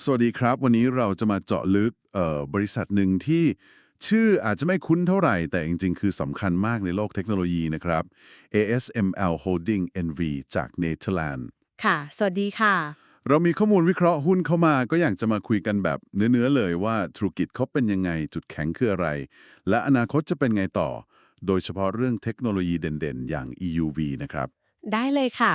สวัสดีครับ วันนี้เราจะมาเจาะลึกเอ่อบริษัทหนึ่งที่ชื่ออาจจะไม่คุ้นเท่าไหร่ แต่จริง ๆ คือสำคัญมากในโลกเทคโนโลยีนะครับ ASML Holding NV จากเนเธอร์แลนด์ค่ะ สวัสดีค่ะ เรามีข้อมูลวิเคราะห์หุ้นเข้ามา ก็อยากจะมาคุยกันแบบเนื้อๆเลยว่าธุรกิจเขาเป็นยังไง จุดแข็งคืออะไร และอนาคตจะเป็นไงต่อ โดยเฉพาะเรื่องเทคโนโลยีเด่นๆ อย่าง EUV นะครับ ได้เลยค่ะ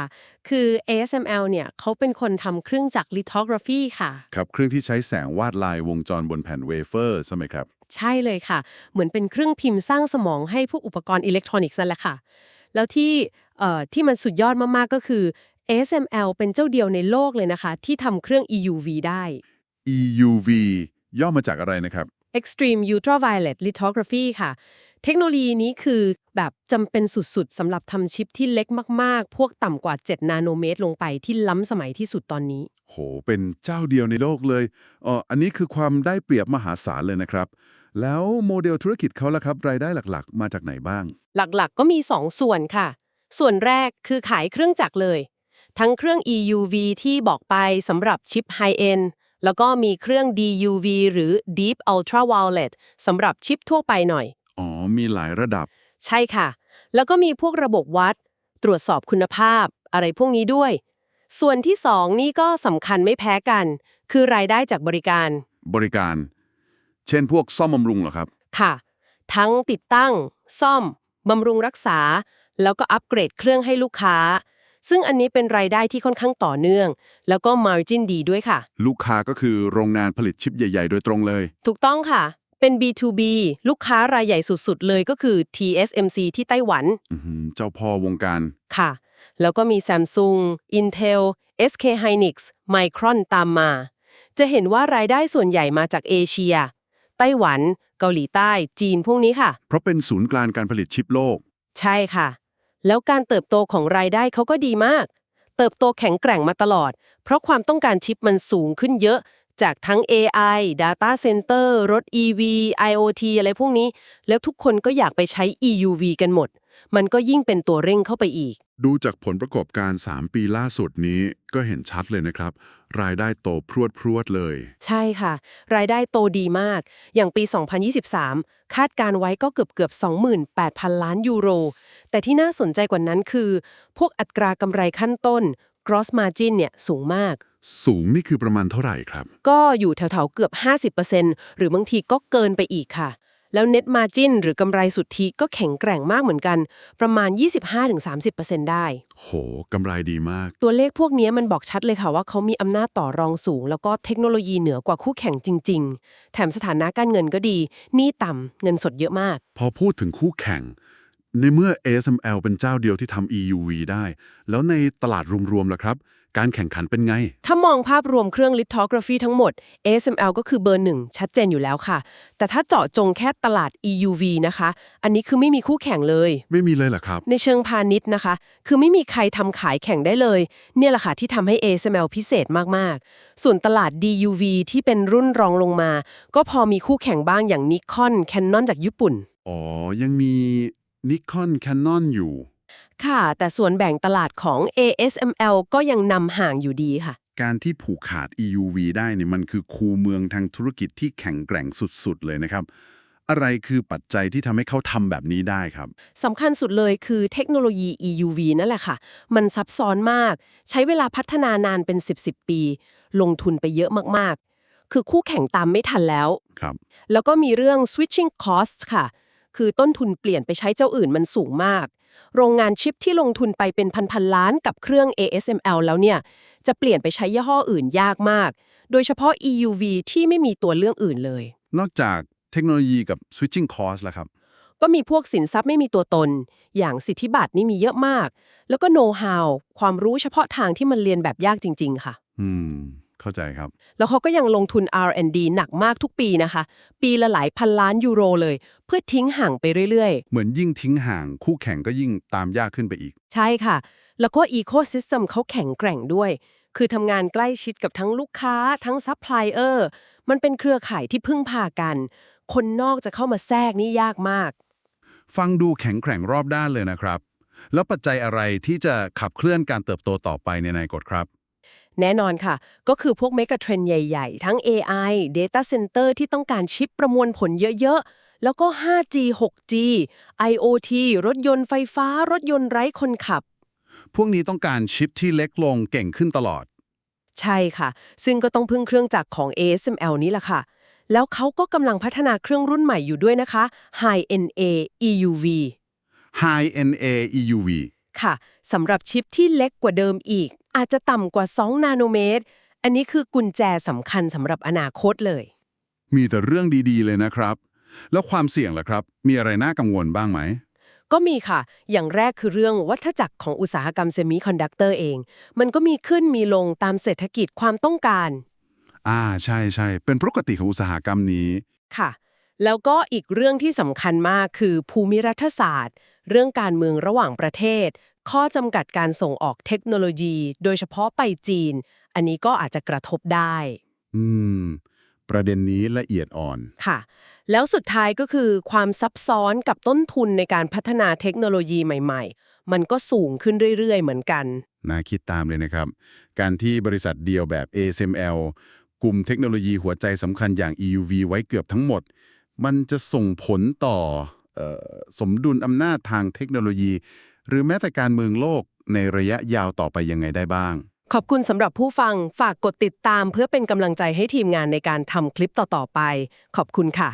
คือ ASML เนี่ยเขาเป็นคนทำเครื่องจักร lithography ค่ะ ครับ เครื่องที่ใช้แสงวาดลายวงจรบนแผ่นเวเฟอร์ใช่ไหมครับ ใช่เลยค่ะ เหมือนเป็นเครื่องพิมพ์สร้างสมองให้พวกอุปกรณ์อิเล็กทรอนิกส์นั่นแหละค่ะ แล้วที่เอ่อที่มันสุดยอดมาก ๆ ก็คือ ASML เป็นเจ้าเดียวในโลกเลยนะคะ ที่ทำเครื่อง EUV ได้ EUV ย่อมาจากอะไรนะครับ Extreme Ultraviolet Lithography ค่ะ เทคโนโลยีนี้คือแบบจำเป็นสุดๆสำหรับทำชิปที่เล็กมากๆ พวกต่ำกว่า 7 นาโนเมตรลงไปที่ล้ำสมัยที่สุดตอนนี้ โห เป็นเจ้าเดียวในโลกเลยเอออันนี้คือความได้เปรียบมหาศาลเลยนะครับ แล้วโมเดลธุรกิจเขาล่ะครับ รายได้หลักๆ มาจากไหนบ้าง หลักๆก็มี 2 ส่วนค่ะ ส่วนแรกคือขายเครื่องจักรเลย ทั้งเครื่อง EUV ที่บอกไปสำหรับชิป High End แล้วก็มีเครื่อง DUV หรือ Deep Ultraviolet สำหรับชิปทั่วไปหน่อยอ๋อ มีหลายระดับ ใช่ค่ะ แล้วก็มีพวกระบบวัด ตรวจสอบคุณภาพ อะไรพวกนี้ด้วย ส่วนที่ 2 นี่ก็สำคัญไม่แพ้กัน คือรายได้จากบริการ บริการ เช่นพวกซ่อมบำรุงเหรอครับ ค่ะ ทั้งติดตั้ง ซ่อมบำรุงรักษา แล้วก็อัปเกรดเครื่องให้ลูกค้า ซึ่งอันนี้เป็นรายได้ที่ค่อนข้างต่อเนื่อง แล้วก็ margin ดีด้วยค่ะ ลูกค้าก็คือโรงงานผลิตชิปใหญ่ ๆ โดยตรงเลย ถูกต้องค่ะ เป็น B2B ลูกค้ารายใหญ่สุด ๆ เลยก็คือ TSMC ที่ไต้หวัน อื้อหือเจ้าพ่อวงการ ค่ะ แล้วก็มี Samsung Intel SK Hynix Micron ตามมา จะเห็นว่ารายได้ส่วนใหญ่มาจากเอเชีย ไต้หวัน เกาหลีใต้ จีนพวกนี้ค่ะ เพราะเป็นศูนย์กลางการผลิตชิปโลก ใช่ค่ะ แล้วการเติบโตของรายได้เขาก็ดีมาก เติบโตแข็งแกร่งมาตลอด เพราะความต้องการชิปมันสูงขึ้นเยอะ จากทั้ง AI Data Center รถ EV IoT อะไรพวกนี้ แล้วทุกคนก็อยากไปใช้ EUV กันหมด มันก็ยิ่งเป็นตัวเร่งเข้าไปอีก ดูจากผลประกอบการ 3 ปีล่าสุดนี้ก็เห็นชัดเลยนะครับ รายได้โตพรวดพรวดๆเลย ใช่ค่ะ รายได้โตดีมาก อย่างปี 2023 คาดการไว้ก็เกือบเกือบ28,000 ล้านยูโร แต่ที่น่าสนใจกว่านั้นคือ พวกอัตรากำไรขั้นต้น gross margin เนี่ยสูงมาก สูงนี่คือประมาณเท่าไหร่ครับ ก็อยู่แถวๆเกือบ 50%หรือบางทีก็เกินไปอีกค่ะ แล้ว net margin หรือกำไรสุทธิก็แข็งแกร่งมากเหมือนกัน ประมาณ 25-30%ได้ โหกำไรดีมาก ตัวเลขพวกนี้มันบอกชัดเลยค่ะว่าเขามีอำนาจต่อรองสูง แล้วก็เทคโนโลยีเหนือกว่าคู่แข่งจริง ๆ แถมสถานะการเงินก็ดีหนี้ต่ำเงินสดเยอะมาก พอพูดถึงคู่แข่ง ในเมื่อ ASML เป็นเจ้าเดียวที่ทำ EUV ได้ แล้วในตลาดรวมๆล่ะครับ การแข่งขันเป็นไง ถ้ามองภาพรวมเครื่อง lithography ทั้งหมด ASML ก็คือเบอร์หนึ่งชัดเจนอยู่แล้วค่ะ แต่ถ้าเจาะจงแค่ตลาด EUV นะคะ อันนี้คือไม่มีคู่แข่งเลย ไม่มีเลยเหรอครับ ในเชิงพาณิชย์นะคะ คือไม่มีใครทำขายแข่งได้เลย เนี่ยแหละค่ะที่ทำให้ ASML พิเศษมากๆ ส่วนตลาด DUV ที่เป็นรุ่นรองลงมา ก็พอมีคู่แข่งบ้างอย่าง Nikon Canon จากญี่ปุ่น อ๋อ ยังมี Nikon Canon อยู่ ค่ะ แต่ส่วนแบ่งตลาดของ ASML ก็ยังนำห่างอยู่ดีค่ะ การที่ผูกขาด EUV ได้เนี่ยมันคือคูเมืองทางธุรกิจที่แข็งแกร่งสุด ๆ เลยนะครับ อะไรคือปัจจัยที่ทำให้เขาทำแบบนี้ได้ครับ สำคัญสุดเลยคือเทคโนโลยี EUV นั่นแหละค่ะ มันซับซ้อนมาก ใช้เวลาพัฒนานานเป็น 10 10 ปี ลงทุนไปเยอะมากๆ คือคู่แข่งตามไม่ทันแล้ว ครับ แล้วก็มีเรื่อง switching costs ค่ะ คือต้นทุนเปลี่ยนไปใช้เจ้าอื่นมันสูงมาก โรงงานชิปที่ลงทุนไปเป็นพันๆล้านกับเครื่อง ASML แล้วเนี่ย จะเปลี่ยนไปใช้ยี่ห้ออื่นยากมาก โดยเฉพาะ EUV ที่ไม่มีตัวเรื่องอื่นเลย นอกจากเทคโนโลยีกับ switching cost แล้วครับ ก็มีพวกสินทรัพย์ไม่มีตัวตน อย่างสิทธิบัตรนี่มีเยอะมาก แล้วก็ know how ความรู้เฉพาะทางที่มันเรียนแบบยากจริง ๆ ค่ะ อืม เข้าใจครับ แล้วเขาก็ยังลงทุน R&D หนักมากทุกปีนะคะ ปีละหลายพันล้านยูโรเลย เพื่อทิ้งห่างไปเรื่อยเหมือนยิ่งทิ้งห่าง คู่แข่งก็ยิ่งตามยากขึ้นไปอีก ๆ ใช่ค่ะ แล้วก็ Ecosystem เขาแข็งแกร่งด้วย คือทำงานใกล้ชิดกับทั้งลูกค้า ทั้งซัพพลายเออร์ มันเป็นเครือข่ายที่พึ่งพากัน คนนอกจะเข้ามาแทรกนี่ยากมาก ฟังดูแข็งแกร่งรอบด้านเลยนะครับ แล้วปัจจัยอะไรที่จะขับเคลื่อนการเติบโตต่อไปในนายกฎครับ แน่นอนค่ะ ก็คือพวกเมกะเทรนใหญ่ๆ ทั้ง AI Data Center ที่ต้องการชิปประมวลผลเยอะๆ แล้วก็ 5G 6G IoT รถยนต์ไฟฟ้า รถยนต์ไร้คนขับ พวกนี้ต้องการชิปที่เล็กลงเก่งขึ้นตลอด ใช่ค่ะ ซึ่งก็ต้องพึ่งเครื่องจักรของ ASML นี่แหละค่ะ แล้วเขาก็กำลังพัฒนาเครื่องรุ่นใหม่อยู่ด้วยนะคะ High NA EUV High NA EUV ค่ะสำหรับชิปที่เล็กกว่าเดิมอีก อาจจะต่ำกว่า 2 นาโนเมตร อันนี้คือกุญแจสำคัญสำหรับอนาคตเลย มีแต่เรื่องดีๆ เลยนะครับ แล้วความเสี่ยงล่ะครับ มีอะไรน่ากังวลบ้างไหม ก็มีค่ะ อย่างแรกคือเรื่องวัฏจักรของอุตสาหกรรมเซมิคอนดักเตอร์เอง มันก็มีขึ้นมีลงตามเศรษฐกิจความต้องการ อ่าใช่ใช่เป็นปกติของอุตสาหกรรมนี้ ค่ะ แล้วก็อีกเรื่องที่สำคัญมากคือภูมิรัฐศาสตร์ เรื่องการเมืองระหว่างประเทศ ข้อจำกัดการส่งออกเทคโนโลยี โดยเฉพาะไปจีน อันนี้ก็อาจจะกระทบได้ อืม ประเด็นนี้ละเอียดอ่อน ค่ะ แล้วสุดท้ายก็คือความซับซ้อนกับต้นทุนในการพัฒนาเทคโนโลยีใหม่ ๆ มันก็สูงขึ้นเรื่อย ๆ เหมือนกัน น่าคิดตามเลยนะครับ การที่บริษัทเดียวแบบ ASML กลุ่มเทคโนโลยีหัวใจสำคัญอย่าง EUV ไว้เกือบทั้งหมด มันจะส่งผลต่อเออสมดุลอำนาจทางเทคโนโลยี หรือแม้แต่การเมืองโลกในระยะยาวต่อไปยังไงได้บ้าง ขอบคุณสำหรับผู้ฟังฝากกดติดตามเพื่อเป็นกำลังใจให้ทีมงานในการทำคลิปต่อๆไป ขอบคุณค่ะ